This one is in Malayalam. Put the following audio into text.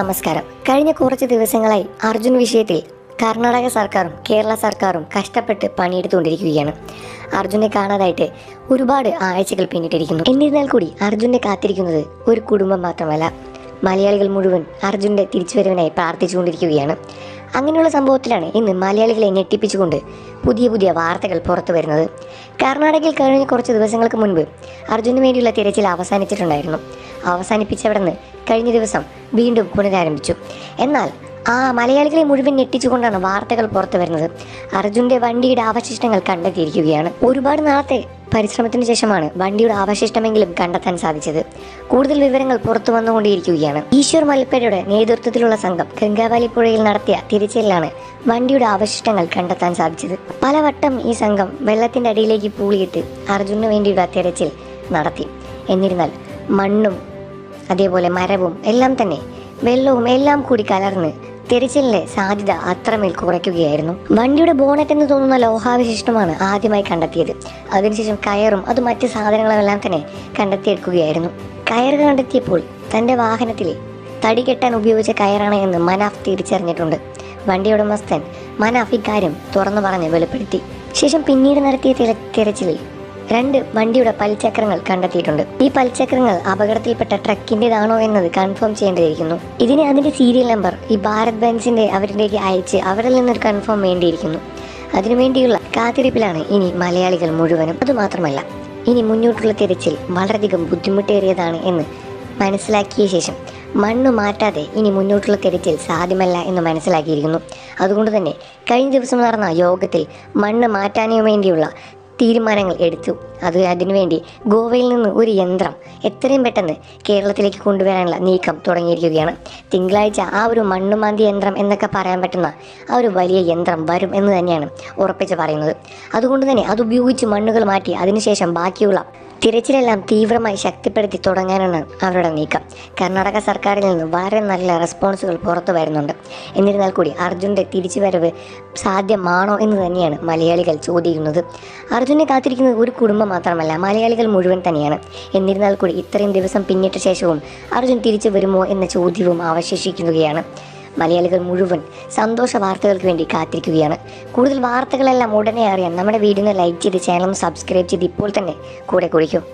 നമസ്കാരം. കഴിഞ്ഞ കുറച്ച് ദിവസങ്ങളായി അർജുൻ വിഷയത്തിൽ കർണാടക സർക്കാരും കേരള സർക്കാരും കഷ്ടപ്പെട്ട് പണിയെടുത്തുകൊണ്ടിരിക്കുകയാണ്. അർജുനെ കാണാതായിട്ട് ഒരുപാട് ആഴ്ചകൾ പിന്നിട്ടിരിക്കുന്നു. എന്നിരുന്നാൽ കൂടി അർജുനെ കാത്തിരിക്കുന്നത് ഒരു കുടുംബം മാത്രമല്ല. മലയാളികൾ മുഴുവൻ അർജുന്റെ തിരിച്ചുവരവിനായി പ്രാർത്ഥിച്ചുകൊണ്ടിരിക്കുകയാണ്. അങ്ങനെയുള്ള സംഭവത്തിലാണ് ഇന്ന് മലയാളികളെ ഞെട്ടിപ്പിച്ചുകൊണ്ട് പുതിയ പുതിയ വാർത്തകൾ പുറത്തു വരുന്നത്. കർണാടകയിൽ കഴിഞ്ഞ കുറച്ച് ദിവസങ്ങൾക്ക് മുൻപ് അർജുന് വേണ്ടിയുള്ള തിരച്ചിൽ അവസാനിച്ചിട്ടുണ്ടായിരുന്നു. അവസാനിപ്പിച്ചവിടുന്ന് കഴിഞ്ഞ ദിവസം വീണ്ടും പുനരാരംഭിച്ചു. എന്നാൽ ആ മലയാളികളെ മുഴുവൻ ഞെട്ടിച്ചുകൊണ്ടാണ് വാർത്തകൾ പുറത്തു വരുന്നത്. അർജുന്റെ വണ്ടിയുടെ അവശിഷ്ടങ്ങൾ കണ്ടെത്തിയിരിക്കുകയാണ്. ഒരുപാട് നാളത്തെ പരിശ്രമത്തിന് ശേഷമാണ് വണ്ടിയുടെ അവശിഷ്ടമെങ്കിലും കണ്ടെത്താൻ സാധിച്ചത്. കൂടുതൽ വിവരങ്ങൾ പുറത്തു വന്നുകൊണ്ടിരിക്കുകയാണ് ഈശ്വർ മലപ്പേടയുടെ നേതൃത്വത്തിലുള്ള സംഘം ഗംഗാവാലി പുഴയിൽ നടത്തിയ തിരച്ചിലാണ് വണ്ടിയുടെ അവശിഷ്ടങ്ങൾ കണ്ടെത്താൻ സാധിച്ചത്. പലവട്ടം ഈ സംഘം വെള്ളത്തിന്റെ അടിയിലേക്ക് പൂളിയിട്ട് അർജുനു വേണ്ടിയുള്ള തിരച്ചിൽ നടത്തി. എന്നിരുന്നാൽ മണ്ണും അതേപോലെ മരവും എല്ലാം തന്നെ വെള്ളവും എല്ലാം കൂടി കലർന്ന് തിരച്ചിലിന്റെ സാധ്യത അത്രമേൽ കുറയ്ക്കുകയായിരുന്നു. വണ്ടിയുടെ ബോണറ്റ് എന്ന് തോന്നുന്ന ലോഹാവശിഷ്ടമാണ് ആദ്യമായി കണ്ടെത്തിയത്. അതിനുശേഷം കയറും അത് മറ്റ് സാധനങ്ങളെല്ലാം തന്നെ കണ്ടെത്തിയെടുക്കുകയായിരുന്നു. കയർ കണ്ടെത്തിയപ്പോൾ തന്റെ വാഹനത്തിലെ തടി കെട്ടാൻ ഉപയോഗിച്ച കയറാണ് എന്ന് മനാഫ് തിരിച്ചറിഞ്ഞിട്ടുണ്ട്. വണ്ടി ഉടമസ്ഥൻ മനാഫ് ഇക്കാര്യം തുറന്നു പറഞ്ഞ് വെളിപ്പെടുത്തി. ശേഷം പിന്നീട് നടത്തിയ തിര- തിരച്ചിലിൽ രണ്ട് വണ്ടിയുടെ പൽചക്രങ്ങൾ കണ്ടെത്തിയിട്ടുണ്ട്. ഈ പൽചക്രങ്ങൾ അപകടത്തിൽപ്പെട്ട ട്രക്കിന്റേതാണോ എന്നത് കൺഫേം ചെയ്യേണ്ടിയിരിക്കുന്നു. ഇതിന് അതിന്റെ സീരിയൽ നമ്പർ ഈ ഭാരത് ബെൻസിന്റെ അവരിലേക്ക് അയച്ച് അവരിൽ നിന്നൊരു കൺഫേം വേണ്ടിയിരിക്കുന്നു. അതിനുവേണ്ടിയുള്ള കാത്തിരിപ്പിലാണ് ഇനി മലയാളികൾ മുഴുവനും. അതുമാത്രമല്ല ഇനി മുന്നോട്ടുള്ള തിരച്ചിൽ വളരെയധികം ബുദ്ധിമുട്ടേറിയതാണ് എന്ന് മനസ്സിലാക്കിയ ശേഷം മണ്ണ് മാറ്റാതെ ഇനി മുന്നോട്ടുള്ള തിരച്ചിൽ സാധ്യമല്ല എന്ന് മനസ്സിലാക്കിയിരിക്കുന്നു. അതുകൊണ്ട് തന്നെ കഴിഞ്ഞ ദിവസം നടന്ന യോഗത്തിൽ മണ്ണ് മാറ്റാനു വേണ്ടിയുള്ള തീരുമാനങ്ങൾ എടുത്തു. അത് അതിനുവേണ്ടി ഗോവയിൽ നിന്ന് ഒരു യന്ത്രം എത്രയും പെട്ടെന്ന് കേരളത്തിലേക്ക് കൊണ്ടുവരാനുള്ള നീക്കം തുടങ്ങിയിരിക്കുകയാണ്. തിങ്കളാഴ്ച ആ ഒരു മണ്ണുമാന്തി യന്ത്രം എന്നൊക്കെ പറയാൻ പറ്റുന്ന ആ ഒരു വലിയ യന്ത്രം വരും എന്ന് തന്നെയാണ് ഉറപ്പിച്ച് പറയുന്നത്. അതുകൊണ്ട് തന്നെ അത് ഉപയോഗിച്ച് മണ്ണുകൾ മാറ്റി അതിനുശേഷം ബാക്കിയുള്ള തിരച്ചിലെല്ലാം തീവ്രമായി ശക്തിപ്പെടുത്തി തുടങ്ങാനാണ് അവരുടെ നീക്കം. കർണാടക സർക്കാരിൽ നിന്ന് വളരെ നല്ല റെസ്പോൺസുകൾ പുറത്തു വരുന്നുണ്ട്. എന്നിരുന്നാൽ കൂടി അർജുന്റെ തിരിച്ചുവരവ് സാധ്യമാണോ എന്ന് തന്നെയാണ് മലയാളികൾ ചോദിക്കുന്നത്. അർജുനെ കാത്തിരിക്കുന്നത് ഒരു കുടുംബം മാത്രമല്ല മലയാളികൾ മുഴുവൻ തന്നെയാണ്. എന്നിരുന്നാൽ കൂടി ഇത്രയും ദിവസം പിന്നിട്ട ശേഷവും അർജുൻ തിരിച്ചു വരുമോ എന്ന ചോദ്യവും അവശേഷിക്കുകയാണ്. മലയാളികൾ മുഴുവൻ സന്തോഷ വാർത്തകൾക്ക് വേണ്ടി കാത്തിരിക്കുകയാണ്. കൂടുതൽ വാർത്തകളെല്ലാം ഉടനെ അറിയാൻ നമ്മുടെ വീഡിയോ ലൈക്ക് ചെയ്ത് ചാനലും സബ്സ്ക്രൈബ് ചെയ്ത് ഇപ്പോൾ തന്നെ കൂടെ കുടിക്കും